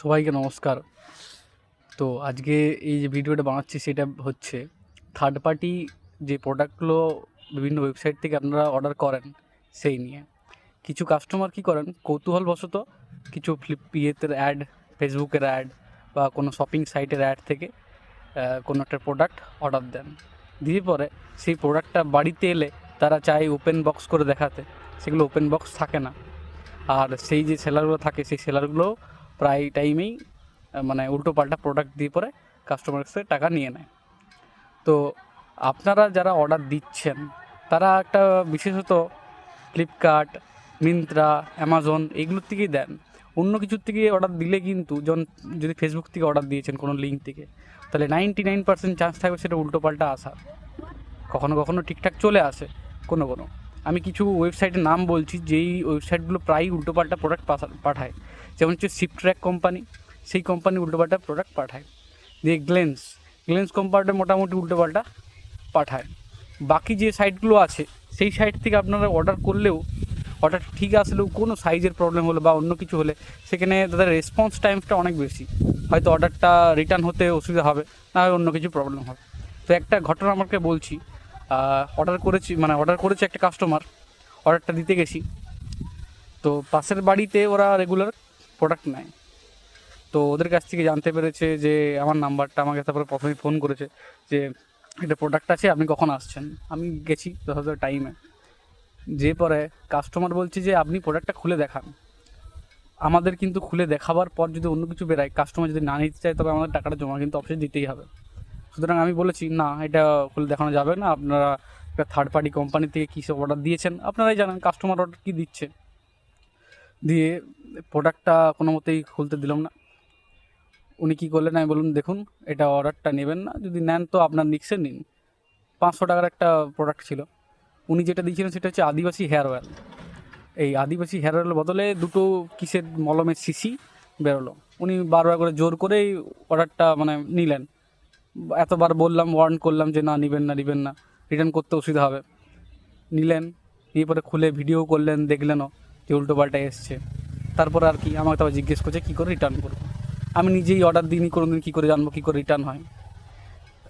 সবাইকে নমস্কার। তো আজকে এই যে ভিডিওটা বানাচ্ছি সেটা হচ্ছে থার্ড পার্টি যে প্রোডাক্টগুলো বিভিন্ন ওয়েবসাইট থেকে আপনারা অর্ডার করেন সেই নিয়ে। কিছু কাস্টমার কি করেন? কৌতূহলবশত কিছু ফ্লিপ ইয়েতে অ্যাড ফেসবুকের অ্যাড বা কোনো শপিং সাইটের অ্যাড থেকে কোনো একটা প্রোডাক্ট অর্ডার দেন। দিয়ে পরে সেই প্রোডাক্টটা বাড়িতে এলে তারা চায় ওপেন বক্স করে দেখাতে। সেগুলো ওপেন বক্স থাকে না। আর সেই যে সেলারগুলো থাকে, সেই সেলারগুলো প্রায় টাইমেই মানে উল্টো পাল্টা প্রোডাক্ট দিয়ে পরে কাস্টমার কাছে টাকা নিয়ে নেয়। তো আপনারা যারা অর্ডার দিচ্ছেন, তারা একটা বিশেষত ফ্লিপকার্ট মিন্ত্রা অ্যামাজন এগুলোর থেকেই দেন। অন্য কিছুর থেকে অর্ডার দিলে কিন্তু যখন যদি ফেসবুক থেকে অর্ডার দিয়েছেন কোনো লিঙ্ক থেকে, তাহলে নাইনটি নাইন পার্সেন্ট চান্স থাকবে সেটা উল্টো পাল্টা আসার। কখনো কখনো ঠিকঠাক চলে আসে, কোনো কোনো। আমি কিছু ওয়েবসাইটের নাম বলছি, যেই ওয়েবসাইটগুলো প্রায় উল্টোপাল্টা প্রোডাক্ট পাঠায়। যেমন হচ্ছে সিপট্র্যাক কোম্পানি সেই কোম্পানি উল্টোপাল্টা প্রোডাক্ট পাঠায়। দিয়ে গ্লেন্স গ্লেন্স কোম্পানিটা মোটামুটি উল্টোপাল্টা পাঠায়। বাকি যে সাইটগুলো আছে, সেই সাইট থেকে আপনারা অর্ডার করলেও অর্ডার ঠিক আসলেও কোনো সাইজের প্রবলেম হলে বা অন্য কিছু হলে, সেখানে তাদের রেসপন্স টাইমটা অনেক বেশি। হয়তো অর্ডারটা রিটার্ন হতে অসুবিধা হবে, না হয় অন্য কিছু প্রবলেম হবে। তো একটা ঘটনা আমাকে বলছি অর্ডার করেছি মানে অর্ডার করেছে একটা কাস্টমার অর্ডারটা দিতে গেছি। তো পাশের বাড়িতে ওরা রেগুলার প্রোডাক্ট নেয়। তো ওদের কাছ থেকে জানতে পেরেছে যে আমার নাম্বারটা আমাকে তারপরে প্রথমেই ফোন করেছে যে একটা প্রোডাক্ট আছে, আপনি কখন আসছেন? আমি গেছি যথাযথ টাইমে যে পরে কাস্টমার বলছে যে, আপনি প্রোডাক্টটা খুলে দেখান। আমাদের কিন্তু খুলে দেখাবার পর যদি অন্য কিছু বেরায় কাস্টমার যদি না নিতে চায়, তবে আমাদের টাকাটা জমা কিন্তু অবশ্যই দিতেই হবে। সুতরাং আমি বলেছি, না, এটা খুলে দেখানো যাবে না। আপনারা একটা থার্ড পার্টি কোম্পানি থেকে কী সব অর্ডার দিয়েছেন, আপনারাই জানেন কাস্টমার অর্ডার কী দিচ্ছে। দিয়ে প্রোডাক্টটা কোনো মতেই খুলতে দিলাম না। উনি কী করলেন, আমি বলুন দেখুন, এটা অর্ডারটা নেবেন না। যদি নেন তো আপনার নিক্সে নিন। পাঁচশো টাকার একটা প্রোডাক্ট ছিল। উনি যেটা দিয়েছিলেন সেটা হচ্ছে আদিবাসী হেয়ার অয়েল এই আদিবাসী হেয়ার অয়েলের বদলে দুটো কিসের মলমের শিশি বেরোলো। উনি বারবার করে জোর করেই অর্ডারটা মানে নিলেন। এতবার বললাম ওয়ার্ন করলাম যে না, নেবেন না নেবেন না। রিটার্ন করতে অসুবিধা হবে। নিলেন, নিয়ে পরে খুলে ভিডিও করলেন, দেখলেনও যে উল্টো পাল্টা এসছে। তারপর আর কি, আমাকে তবে জিজ্ঞেস করছে, কী করে রিটার্ন করব? আমি নিজেই অর্ডার দিইনি কোনো দিন কী করে জানব, কী করে রিটার্ন হয়।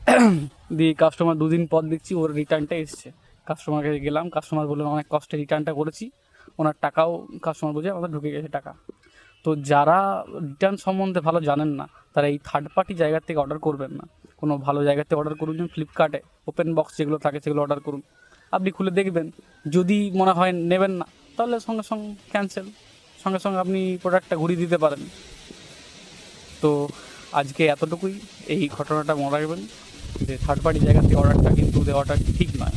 দিয়ে কাস্টমার দুদিন পর দেখছি ওর রিটার্নটা এসছে। কাস্টমার কাছে গেলাম কাস্টমার বললেন অনেক কষ্টে রিটার্নটা করেছি। ওনার টাকাও কাস্টমার বুঝে আমাদের ঢুকে গেছে টাকা। তো যারা রিটার্ন সম্বন্ধে ভালো জানেন না, তারা এই থার্ড পার্টি জায়গা থেকে অর্ডার করবেন না। কোনো ভালো জায়গাতে অর্ডার করুন ফ্লিপকার্টে ওপেন বক্স যেগুলো থাকে সেগুলো অর্ডার করুন। আপনি খুলে দেখবেন, যদি মনে হয় নেবেন না, তাহলে সঙ্গে সঙ্গে ক্যান্সেল সঙ্গে সঙ্গে আপনি প্রোডাক্টটা ঘুরিয়ে দিতে পারেন। তো আজকে এতটুকুই, এই ঘটনাটা মনে রাখবেন যে থার্ড পার্টি জায়গাতে অর্ডারটা কিন্তু দেওয়াটা ঠিক নয়।